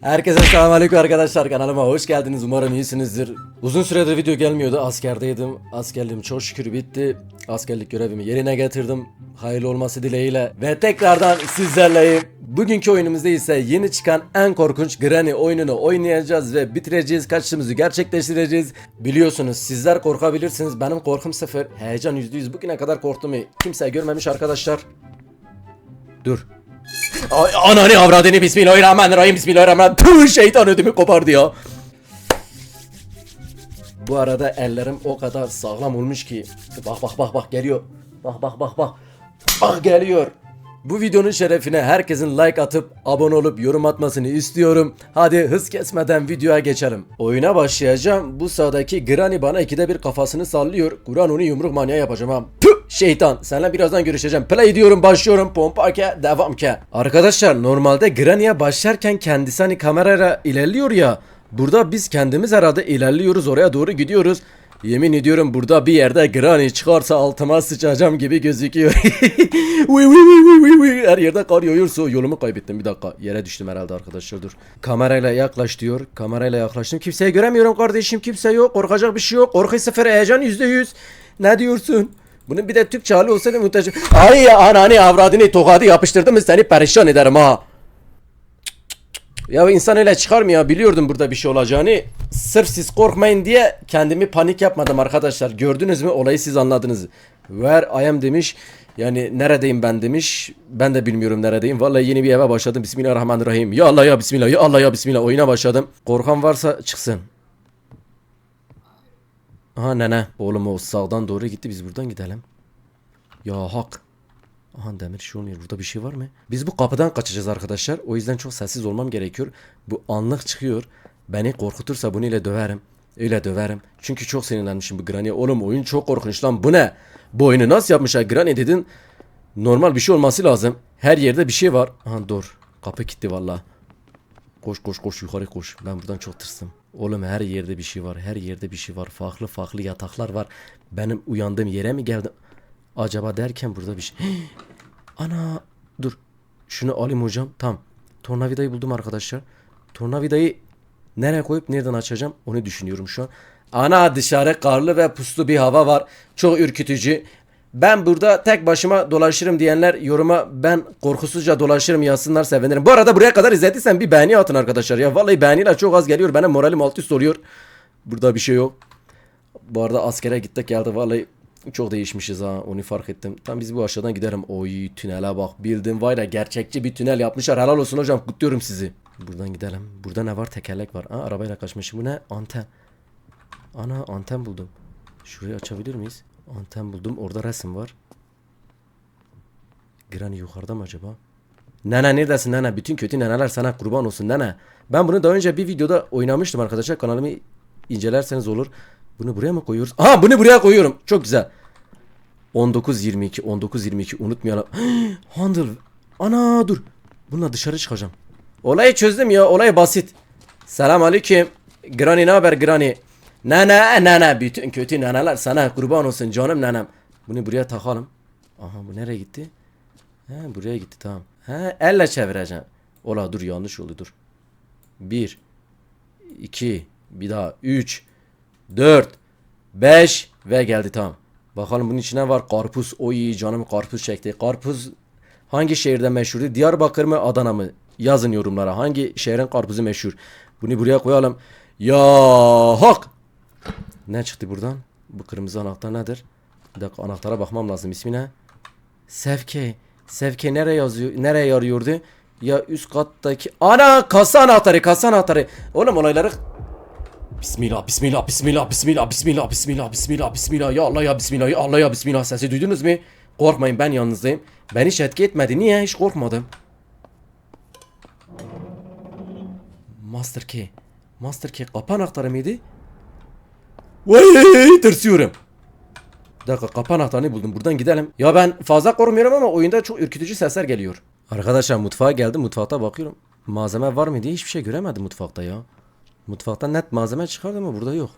Herkese selamünaleyküm arkadaşlar kanalıma hoş geldiniz umarım iyisinizdir. Uzun süredir video gelmiyordu askerdeydim. Askerliğim çok şükür bitti. Askerlik görevimi yerine getirdim. Hayırlı olması dileğiyle ve tekrardan sizlerleyim. Bugünkü oyunumuzda ise yeni çıkan en korkunç Granny oyununu oynayacağız ve bitireceğiz. Kaçışımızı gerçekleştireceğiz. Biliyorsunuz sizler korkabilirsiniz. Benim korkum sıfır. Heyecan %100. Bugüne kadar korktuğumu kimse görmemiş arkadaşlar. Dur. Ananı avradını bismillahirrahmanirrahim bismillahirrahmanirrahim. Tüh şeytan ödümü kopardı ya. Bu arada ellerim o kadar sağlam olmuş ki. Bak bak bak bak geliyor. Bak bak bak bak. Bak geliyor. Bu videonun şerefine herkesin like atıp abone olup yorum atmasını istiyorum. Hadi hız kesmeden videoya geçelim. Oyuna başlayacağım. Bu sağdaki Granny bana ikide bir kafasını sallıyor. Kur'an onu yumruk manyağı yapacağım ha. Şeytan. Seninle birazdan görüşeceğim. Play diyorum başlıyorum. Pompa ke devam ke. Arkadaşlar normalde Granny'e başlarken kendisi hani kamerayla ilerliyor ya. Burada biz kendimiz herhalde ilerliyoruz oraya doğru gidiyoruz. Yemin ediyorum burada bir yerde Granny çıkarsa altıma sıçacağım gibi gözüküyor. Her yerde kar yağıyorsa yolumu kaybettim bir dakika. Yere düştüm herhalde arkadaşlar dur. Kamerayla yaklaş diyor. Kamerayla yaklaştım. Kimseyi göremiyorum kardeşim. Kimse yok. Korkacak bir şey yok. Korku sıfır heyecan yüzde yüz. Ne diyorsun? Bunun bir de Türkçe hali olsaydı muhteşem. Ay ya ananı avradını tokadı yapıştırdım seni perişan ederim ha. Ya insan öyle çıkar mı ya? Biliyordum burada bir şey olacağını. Sırf siz korkmayın diye kendimi panik yapmadım arkadaşlar. Gördünüz mü? Olayı siz anladınız. Where I am demiş. Yani neredeyim ben demiş. Ben de bilmiyorum neredeyim. Vallahi yeni bir eve başladım. Bismillahirrahmanirrahim. Ya Allah ya Bismillah. Ya Allah ya Bismillah. Oyuna başladım. Korkan varsa çıksın. Aha nene. Oğlum o sağdan doğru gitti. Biz buradan gidelim. Ya hak. Aha demir şey olmuyor. Burada bir şey var mı? Biz bu kapıdan kaçacağız arkadaşlar. O yüzden çok sessiz olmam gerekiyor. Bu anlık çıkıyor. Beni korkutursa bunu ile döverim. Öyle döverim. Çünkü çok sinirlenmişim bu Granny'e. Oğlum oyun çok korkunç lan. Bu ne? Bu oyunu nasıl yapmışlar? Granny dedin. Normal bir şey olması lazım. Her yerde bir şey var. Aha dur. Kapı gitti valla. Koş koş koş yukarı koş. Ben buradan çok tırsım. Oğlum her yerde bir şey var. Her yerde bir şey var. Farklı farklı yataklar var. Benim uyandığım yere mi geldim? Acaba derken burada bir şey. Ana dur. Şunu alayım hocam. Tam. Tornavidayı buldum arkadaşlar. Tornavidayı nereye koyup nereden açacağım onu düşünüyorum şu an. Ana dışarı karlı ve puslu bir hava var. Çok ürkütücü. Ben burada tek başıma dolaşırım diyenler yoruma ben korkusuzca dolaşırım yazsınlar sevinirim. Bu arada buraya kadar izlediysen bir beğeni atın arkadaşlar ya. Vallahi beğeniler çok az geliyor. Benim moralim alt üst oluyor. Burada bir şey yok. Bu arada askere gittik geldi vallahi çok değişmişiz ha onu fark ettim. Tam biz bu aşağıdan giderim. Oy tünele bak bildim var ya gerçekçi bir tünel yapmışlar. Helal olsun hocam kutluyorum sizi. Buradan gidelim. Burada ne var? Tekerlek var. Aa, arabayla kaçmışım. Bu ne? Anten. Ana anten buldum. Şurayı açabilir miyiz? Anten buldum. Orada resim var. Granny yukarıda mı acaba? Nene neredesin nene? Bütün kötü neneler sana kurban olsun nene. Ben bunu daha önce bir videoda oynamıştım arkadaşlar. Kanalımı incelerseniz olur. Bunu buraya mı koyuyoruz? Aha bunu buraya koyuyorum. Çok güzel. 19.22 19.22 unutmayalım. Handle. Ana dur. Bununla dışarı çıkacağım. Olayı çözdüm ya. Olay basit. Selam aleyküm. Granny ne haber Granny? Nene nene bütün kötü neneler sana kurban olsun canım nenem. Bunu buraya takalım. Aha bu nereye gitti? He buraya gitti tamam. He elle çevireceğim. Ola dur yanlış oldu dur. Bir. iki, Bir daha. Üç. 4 5 ve geldi tamam. Bakalım bunun içine var karpuz. Oy canım karpuz çekti. Karpuz hangi şehirde meşhurdu? Diyarbakır mı Adana mı? Yazın yorumlara. Hangi şehrin karpuzu meşhur? Bunu buraya koyalım. Ya hak. Ne çıktı buradan? Bu kırmızı anahtar nedir? Bir dakika anahtara bakmam lazım. İsmi ne? Sevke. Sevke nereye yazıyor? Nereye yarıyordu? Ya üst kattaki. Ana kasa anahtarı, kasa anahtarı. Oğlum olayları Bismillah, bismillah, bismillah, bismillah, bismillah, bismillah, bismillah, bismillah. Ya Allah ya bismillah, ya Allah ya bismillah. Sesi duydunuz mu? Korkmayın ben yalnızdayım. Ben hiç etki etmedi. Niye? Hiç korkmadım. Master key. Master key kapı anahtarı mıydı? Vay tırsıyorum. Dakika kapı anahtarını buldum. Buradan gidelim. Ya ben fazla korkmuyorum ama oyunda çok ürkütücü sesler geliyor. Arkadaşlar mutfağa geldim. Mutfakta bakıyorum. Malzeme var mı diye hiçbir şey göremedim mutfakta ya. Mutfakta net malzeme çıkardı ama burada yok.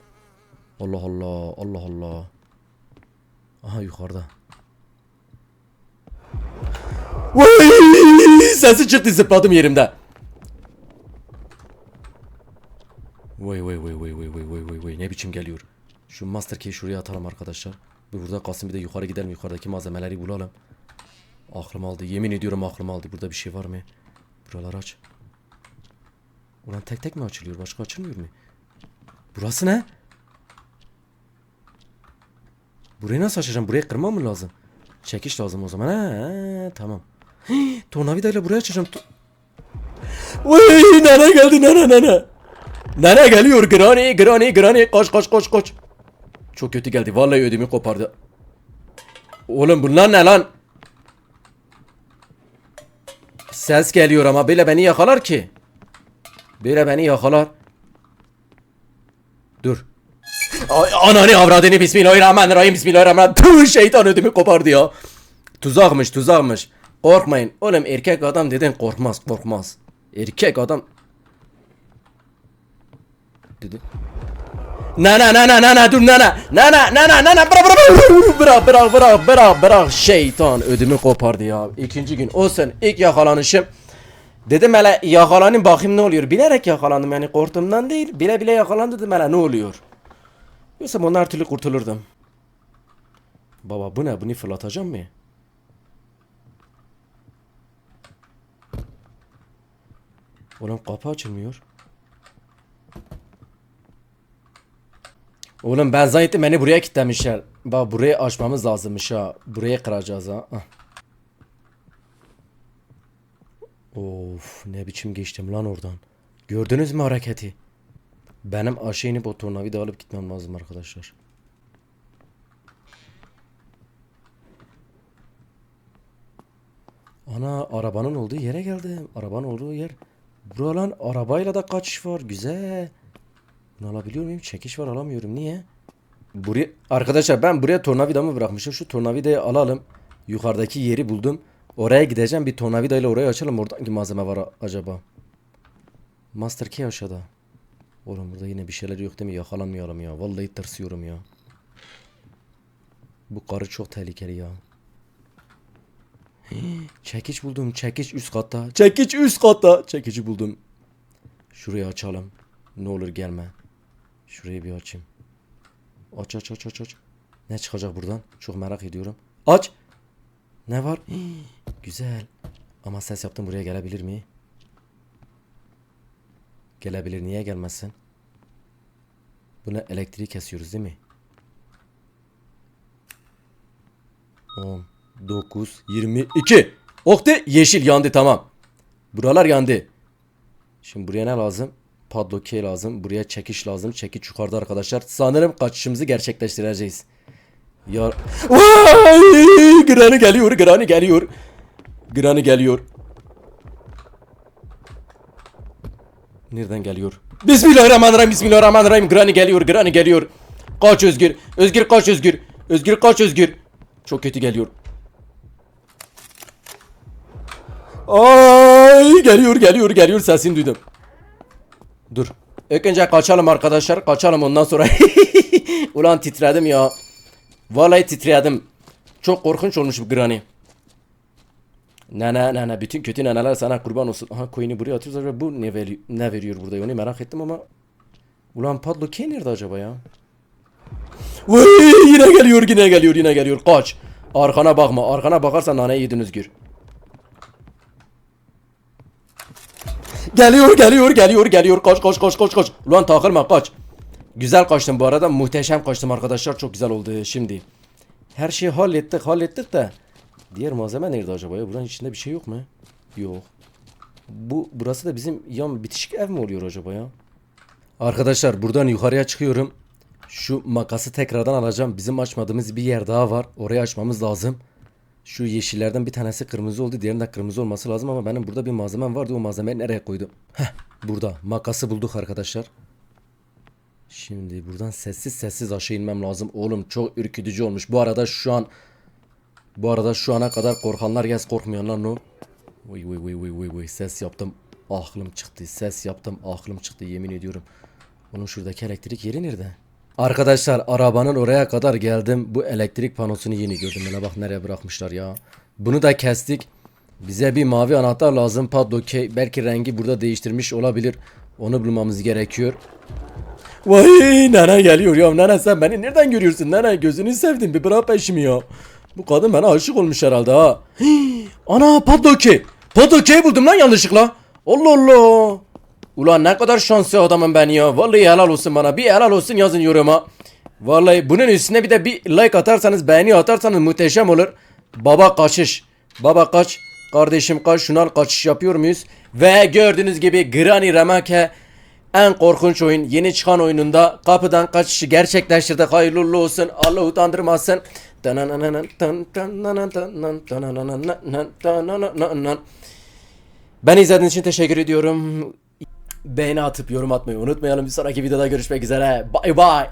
Allah Allah Allah Allah. Aha yukarıda. Vay! Sesi çıktı zıpladım yerimde. Vay vay vay vay vay vay vay vay vay ne biçim geliyor. Şu master key şuraya atalım arkadaşlar. Bir burada kalsın bir de yukarı gidelim yukarıdaki malzemeleri bulalım. Aklım aldı yemin ediyorum aklım aldı. Burada bir şey var mı? Buraları aç. Ulan tek tek mi açılıyor başka açılmıyor mu? Burası ne? Burayı nasıl açacağım? Buraya kırmam mı lazım? Çekiş lazım o zaman. He, tamam. Hii, tornavidayla buraya açacağım. Uy, nene geldi nene nene. Nene geliyor Granny Granny Granny koş koş koş koş. Çok kötü geldi vallahi ödümü kopardı. Oğlum bunlar ne lan? Ses geliyor ama böyle beni yakalar ki. Böyle beni yakalar. Dur. Ay, Ananı avradını bismillahirrahmanirrahim bismillahirrahmanirrahim. Tüh şeytan ödümü kopardı ya. Tuzakmış tuzakmış. Korkmayın. Oğlum erkek adam dedin korkmaz korkmaz. Erkek adam. Dedi. Nana nana nana dur nana. Nana nana nana. Bırak bırak bırak. Bırak bırak bırak bırak şeytan ödümü kopardı ya. İkinci gün. O sen ilk yakalanışım. Dedim hele yakalanayım bakayım ne oluyor. Bilerek yakalandım yani korktuğumdan değil. Bile bile yakalandım dedim hele ne oluyor? Yoksa her türlü kurtulurdum. Baba bu ne? Bunu fırlatacağım mı? Oğlum kapı açılmıyor Oğlum ben zannettim beni buraya kilitlemişler. Bak burayı açmamız lazımmış ha. Burayı kıracağız ha. Ah. Of ne biçim geçtim lan oradan. Gördünüz mü hareketi? Benim aşağı inip o tornavida alıp gitmem lazım arkadaşlar. Ana arabanın olduğu yere geldim. Arabanın olduğu yer. Bura lan arabayla da kaçış var. Güzel. Bunu alabiliyor muyum? Çekiş var alamıyorum. Niye? Buraya arkadaşlar ben buraya tornavidamı bırakmışım. Şu tornavidayı alalım. Yukarıdaki yeri buldum. Oraya gideceğim. Bir tornavidayla orayı açalım. Orada hangi malzeme var acaba? Master key aşağıda. Oğlum burada yine bir şeyler yok değil mi? Yakalanmayalım ya. Vallahi tırsıyorum ya. Bu karı çok tehlikeli ya. Hii, Çekiç buldum. Çekiç üst katta. Çekiç üst katta. Çekici buldum. Şurayı açalım. Ne olur gelme. Şurayı bir açayım. Aç aç aç aç aç. Ne çıkacak buradan? Çok merak ediyorum. Aç. Ne var? Güzel. Ama ses yaptım buraya gelebilir mi? Gelebilir. Niye gelmezsin? Buna elektriği kesiyoruz değil mi? 10, 9, 22. Okte yeşil yandı tamam. Buralar yandı. Şimdi buraya ne lazım? Padlock key lazım. Buraya çekiş lazım. Çekiç yukarıda arkadaşlar. Sanırım kaçışımızı gerçekleştireceğiz. Ya... Vay! Granny geliyor. Granny geliyor. Granny geliyor. Nereden geliyor? Bismillahirrahmanirrahim. Bismillahirrahmanirrahim. Granny geliyor. Granny geliyor. Kaç Özgür. Özgür kaç Özgür. Özgür kaç Özgür. Çok kötü geliyor. Ay geliyor geliyor geliyor sesini duydum. Dur. İlk önce kaçalım arkadaşlar. Kaçalım ondan sonra. Ulan titredim ya. Vallahi titredim. Çok korkunç olmuş bu Granny. Nene nene bütün kötü neneler sana kurban olsun. Aha coin'i buraya atıyoruz ve bu ne, veri ne veriyor burada onu merak ettim ama. Ulan padlock key nerede acaba ya? Vay yine geliyor yine geliyor yine geliyor kaç. Arkana bakma arkana bakarsan nane yedin Özgür. Geliyor geliyor geliyor geliyor koş koş koş koş koş. Ulan takılma kaç. Güzel kaçtım bu arada muhteşem kaçtım arkadaşlar çok güzel oldu şimdi. Her şeyi hallettik hallettik de. Diğer malzeme nerede acaba ya? Buranın içinde bir şey yok mu? Yok. Bu burası da bizim yan bitişik ev mi oluyor acaba ya? Arkadaşlar buradan yukarıya çıkıyorum. Şu makası tekrardan alacağım. Bizim açmadığımız bir yer daha var. Orayı açmamız lazım. Şu yeşillerden bir tanesi kırmızı oldu. Diğerinde kırmızı olması lazım ama benim burada bir malzemem vardı. O malzemeyi nereye koydum? Heh, burada. Makası bulduk arkadaşlar. Şimdi buradan sessiz sessiz aşağı inmem lazım. Oğlum çok ürkütücü olmuş. Bu arada şu an bu arada şu ana kadar korkanlar yes korkmayanlar no. Vay vay vay vay vay vay ses yaptım. Aklım çıktı. Ses yaptım. Aklım çıktı yemin ediyorum. Onun şuradaki elektrik yeri nerede? Arkadaşlar arabanın oraya kadar geldim. Bu elektrik panosunu yeni gördüm. Bana bak nereye bırakmışlar ya. Bunu da kestik. Bize bir mavi anahtar lazım. Padlock. Belki rengi burada değiştirmiş olabilir. Onu bulmamız gerekiyor. Vay nene geliyor ya nene sen beni nereden görüyorsun nene gözünü sevdim bir bırak peşimi ya. Bu kadın bana aşık olmuş herhalde ha. Hii, Ana Paddock'i. Paddock'i buldum lan yanlışlıkla. Allah Allah. Ulan ne kadar şanslı adamım ben ya. Vallahi helal olsun bana. Bir helal olsun yazın yoruma. Vallahi bunun üstüne bir de bir like atarsanız beğeni atarsanız muhteşem olur. Baba kaçış. Baba kaç. Kardeşim kaç. Şunal kaçış yapıyor muyuz? Ve gördüğünüz gibi Granny Remake en korkunç oyun yeni çıkan oyununda kapıdan kaçışı gerçekleştirdik. Hayırlı uğurlu olsun. Allah utandırmasın. Ben izlediğiniz için teşekkür ediyorum beğeni atıp yorum atmayı unutmayalım. Bir sonraki videoda görüşmek üzere. Bay bay.